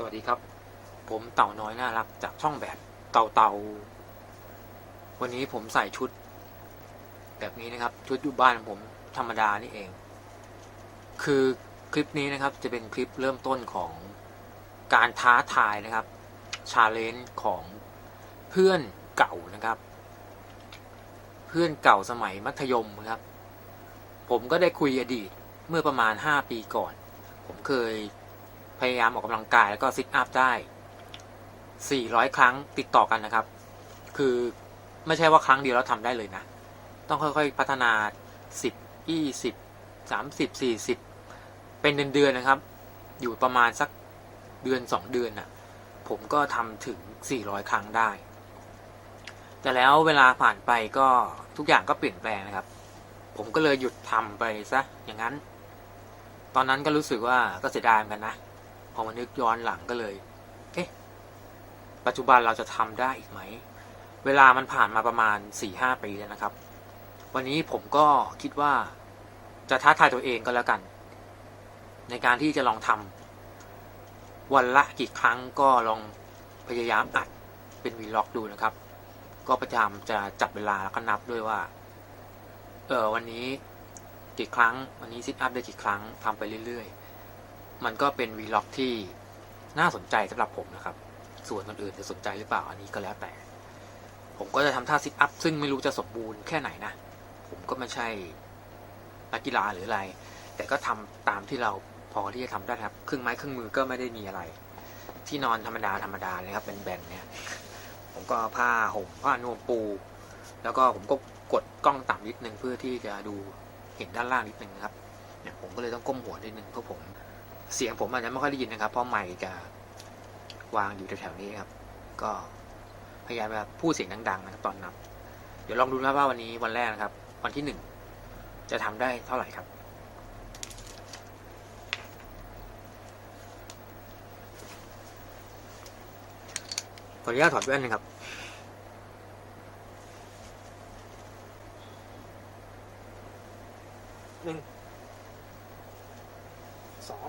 สวัสดีครับ ผมเต่าน้อยน่ารักจากช่องแบบเต่าเต่าวันนี้ผมใส่ชุด แบบนี้นะครับ ชุดอยู่บ้านผมธรรมดานี่เอง คือคลิปนี้นะครับจะเป็นคลิปเริ่มต้นของการท้าทายนะครับชาเลนจ์ของเพื่อนเก่านะครับ เพื่อนเก่าสมัยมัธยมครับ ผมก็ได้คุยอดีตเมื่อประมาณ 5 ปีก่อน ผมเคย พยายามออกกำลังกายแล้วก็ซิทอัพได้ 400 ครั้งติดต่อกันนะครับ คือไม่ใช่ว่าครั้งเดียวแล้วทำได้เลยนะ ต้องค่อยๆพัฒนา 10 20 30 40 เป็นเดือนๆนะครับ อยู่ประมาณสักเดือน 2 เดือนน่ะ ผมก็ทำถึง 400 ครั้งได้ แต่แล้วเวลาผ่านไปก็ทุกอย่างก็เปลี่ยนแปลงนะครับ ผมก็เลยหยุดทำไปซะอย่างนั้น ตอนนั้นก็รู้สึกว่าก็เสียดายเหมือนกันนะ อมานึกย้อนหลังก็เลย เอ๊ะ ปัจจุบันเราจะทำได้อีกไหม เวลามันผ่านมาประมาณ4ี่ห้าปีแล้วนะครับ วันนี้ผมก็คิดว่าจะท้าทายตัวเองก็แล้วกัน ในการที่จะลองทำวันละกี่ครั้งก็ลองพยายามอัดเป็นวีล็อกดูนะครับ ก็พยายามจะจับเวลาแล้วก็นับด้วยว่า เออวันนี้กี่ครั้ง วันนี้ซิทอัพได้กี่ครั้งทำไปเรื่อยๆ มันก็เป็นวีล็อกที่น่าสนใจสำหรับผมนะครับ ส่วนคนอื่นจะสนใจหรือเปล่าอันนี้ก็แล้วแต่ ผมก็จะทำท่าซิทอัพซึ่งไม่รู้จะสมบูรณ์แค่ไหนนะ ผมก็ไม่ใช่นักกีฬาหรืออะไร แต่ก็ทำตามที่เราพอที่จะทำได้ครับเครื่องไม้เครื่องมือก็ไม่ได้มีอะไร ที่นอนธรรมดาธรรมดาเลยครับเป็นแบนเนี่ย ผมก็ผ้าห่มผ้านวมปู แล้วก็ผมก็กดกล้องต่ำนิดนึงเพื่อที่จะดูเห็นด้านล่างนิดนึงครับเนี่ยผมก็เลยต้องก้มหัวนิดนึงเพราะผม เสียงผมอาจจะไม่ค่อยได้ยินนะครับ เพราะไมค์จะวางอยู่แถวๆนี้ครับ ก็พยายามแบบพูดเสียงดังๆนะครับตอนนับ เดี๋ยวลองดูนะว่าวันนี้วันแรกนะครับ วันที่หนึ่งจะทำได้เท่าไหร่ครับขออนุญาตถอดแว่นนะครับหนึ่งสอง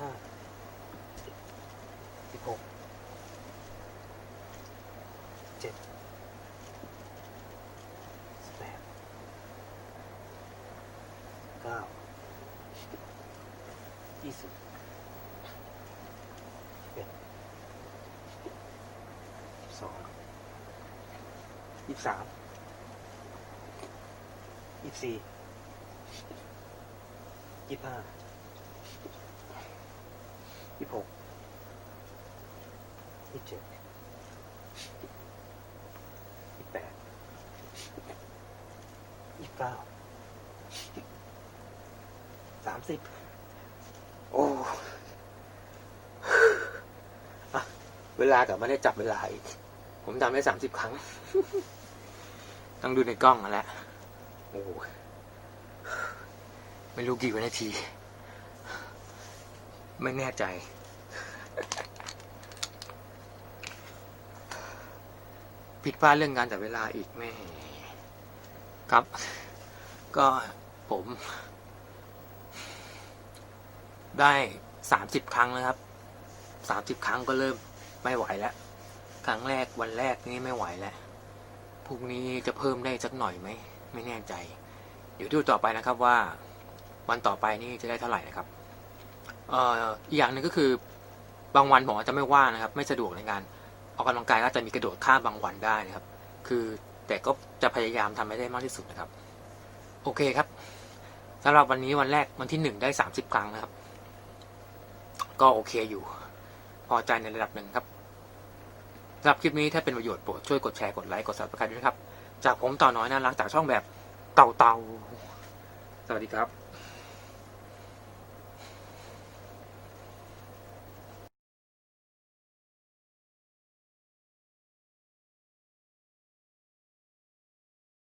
ห้าสิบหกเจ็ดสิบแปดเก้ายี่สิบเอ็ดสองยี่สามยี่สี่ยี่ห้า ยี่หกยี่เจ็ดยี่แปดยี่เก้าสามสิบโอ้ะเวลากับไม่ได้จับเวลาอีก ผมทำได้สามสิบครั้ง ต้องดูในกล้องแหละโอ้ไม่รู้กี่วินาที ไม่แน่ใจ ผิดพลาดเรื่องงานแต่เวลาอีกแม่ ครับ ก็ผม ได้สามสิบครั้งนะครับสามสิบครั้งก็เริ่มไม่ไหวแล้ว ครั้งแรกวันแรกนี่ไม่ไหวแล้วพรุ่งนี้จะเพิ่มได้สักหน่อยไหม ไม่แน่ใจ เดี๋ยวดูต่อไปนะครับว่า วันต่อไปนี่จะได้เท่าไหร่นะครับ อีกอย่างหนึ่งก็คือบางวันผมอาจจะไม่ว่างนะครับ ไม่สะดวกในการออกกำลังกายก็จะมีกระโดดข้ามบางวันได้นะครับ คือแต่ก็จะพยายามทำให้ได้มากที่สุดนะครับ โอเคครับสำหรับวันนี้วันแรกวันที่หนึ่งได้สามสิบครั้งนะครับ ก็โอเคอยู่ พอใจในระดับหนึ่งครับสำหรับคลิปนี้ถ้าเป็นประโยชน์โปรดช่วยกดแชร์กดไลค์กด subscribe ด้วยครับ จากผมต่อน้อยน่ารักจากช่องแบบเต่าเต่าสวัสดีครับ